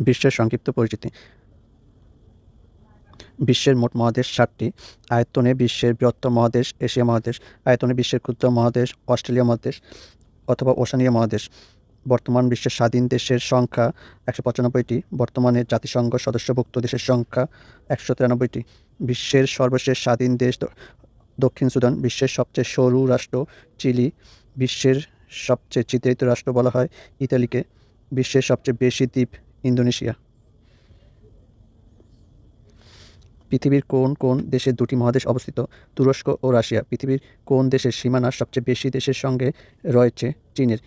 বিশ্বের সংক্ষিপ্ত পরিচিতি। বিশ্বের মোট মহাদেশ সাতটি। আয়তনে বিশ্বের বৃহত্তম মহাদেশ এশিয়া মহাদেশ, আয়তনে বিশ্বের ক্ষুদ্র মহাদেশ অস্ট্রেলিয়া মহাদেশ অথবা ওশানিয়া মহাদেশ। বর্তমান বিশ্বের স্বাধীন দেশের সংখ্যা একশো পঁচানব্বইটি, বর্তমানে জাতিসংঘ সদস্যভুক্ত দেশের সংখ্যা একশো তিরানব্বইটি। বিশ্বের সর্বশেষ স্বাধীন দেশ দক্ষিণ সুদান, বিশ্বের সবচেয়ে সরু রাষ্ট্র চিলি, বিশ্বের সবচেয়ে চিত্রিত রাষ্ট্র বলা হয় ইতালিকে। বিশ্বের সবচেয়ে বেশি দ্বীপ ইন্দোনেশিয়া। পৃথিবীর কোন কোন দেশে দুটি মহাদেশ অবস্থিত? তুরস্ক ও রাশিয়া। পৃথিবীর কোন দেশের সীমানা সবচেয়ে বেশি দেশের সঙ্গে রয়েছে? চীনের।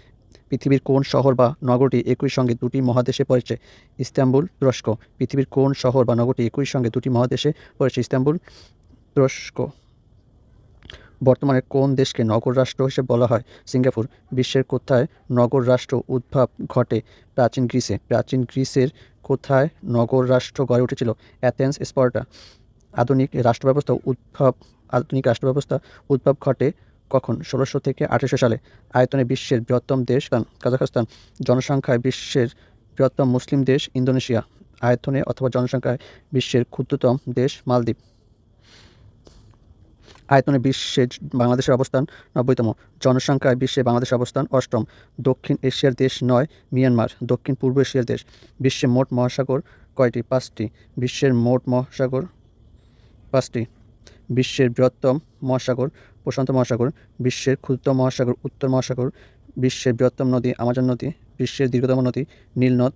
পৃথিবীর কোন শহর বা নগরটি একই সঙ্গে দুটি মহাদেশে পড়েছে? ইস্তাম্বুল, তুরস্ক। পৃথিবীর কোন শহর বা নগরটি একই সঙ্গে দুটি মহাদেশে পড়েছে? ইস্তাম্বুল, তুরস্ক। বর্তমানে কোন দেশকে নগর রাষ্ট্র হিসেবে বলা হয়? সিঙ্গাপুর, বিশ্বের কোথায় নগর রাষ্ট্র উদ্ভব ঘটে? প্রাচীন গ্রিসে। প্রাচীন গ্রিসের কোথায় নগর রাষ্ট্র গড়ে উঠেছিল? Athens, Sparta. আধুনিক রাষ্ট্র ব্যবস্থা উদ্ভব, আধুনিক রাষ্ট্র ব্যবস্থা উদ্ভব ঘটে কখন? ষোলোশো থেকে আঠেরোশো সালে। আয়তনে বিশ্বের বৃহত্তম দেশ কাজাখস্তান। জনসংখ্যায় বিশ্বের বৃহত্তম মুসলিম দেশ ইন্দোনেশিয়া। আয়তনে অথবা জনসংখ্যায় বিশ্বের ক্ষুদ্রতম দেশ মালদ্বীপ। আয়তনে বিশ্বে বাংলাদেশের অবস্থান নব্বইতম, জনসংখ্যায় বিশ্বে বাংলাদেশের অবস্থান অষ্টম, দক্ষিণ এশিয়ার দেশ নয়, মিয়ানমার, দক্ষিণ পূর্ব এশিয়ার দেশ, বিশ্বে মোট মহাসাগর কয়টি? পাঁচটি। বিশ্বের মোট মহাসাগর পাঁচটি। বিশ্বের বৃহত্তম মহাসাগর, প্রশান্ত মহাসাগর, বিশ্বের ক্ষুদ্রতম মহাসাগর, উত্তর মহাসাগর, বিশ্বের বৃহত্তম নদী, আমাজন নদী, বিশ্বের দীর্ঘতম নদী নীলনদ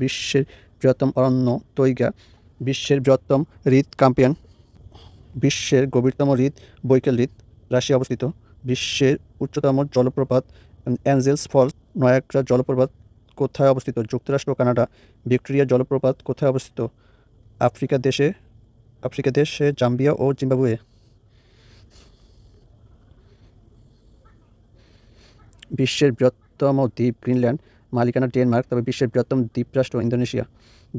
বিশ্বের বৃহত্তম অরণ্য, তৈগা, বিশ্বের বৃহত্তম হৃদ কাম্পিয়ান বিশ্বের গভীরতম হ্রদ বৈকেল হ্রদ রাশিয়া অবস্থিত। বিশ্বের উচ্চতম জলপ্রপাত অ্যাঞ্জেলস ফলস নয়াগ্রা জলপ্রপাত কোথায় অবস্থিত? যুক্তরাষ্ট্র, কানাডা। ভিক্টোরিয়া জলপ্রপাত কোথায় অবস্থিত? আফ্রিকা দেশে আফ্রিকা দেশে জাম্বিয়া ও জিম্বাবুয়ে। বিশ্বের বৃহত্তম দ্বীপ গ্রিনল্যান্ড মালিকানা ডেনমার্ক, তবে বিশ্বের বৃহত্তম দ্বীপরাষ্ট্র ইন্দোনেশিয়া,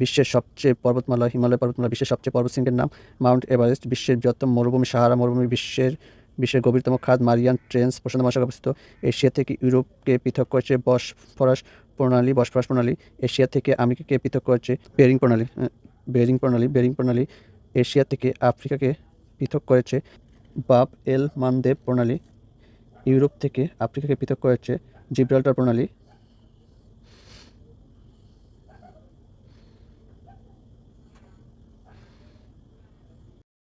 বিশ্বের সবচেয়ে পর্বতমালা, হিমালয় পর্বতমালা, বিশ্বের সবচেয়ে পর্বতশৃঙ্গের নাম মাউন্ট এভারেস্ট, বিশ্বের বৃহত্তম মরুভূমি সাহারা মরুভূমি, বিশ্বের বিশ্বের গভীরতম খাদ মারিয়ান ট্রেন্স প্রশান্ত মহাসাগর অবস্থিত। এশিয়া থেকে ইউরোপকে পৃথক করেছে বসফরাস প্রণালী বসফরাস প্রণালী। এশিয়া থেকে আমেরিকাকে পৃথক করেছে বেরিং প্রণালী বেরিং প্রণালী বেরিং প্রণালী। এশিয়া থেকে আফ্রিকাকে পৃথক করেছে বাব এল মানদেব প্রণালী। ইউরোপ থেকে আফ্রিকাকে পৃথক করেছে জিব্রাল্টার প্রণালী।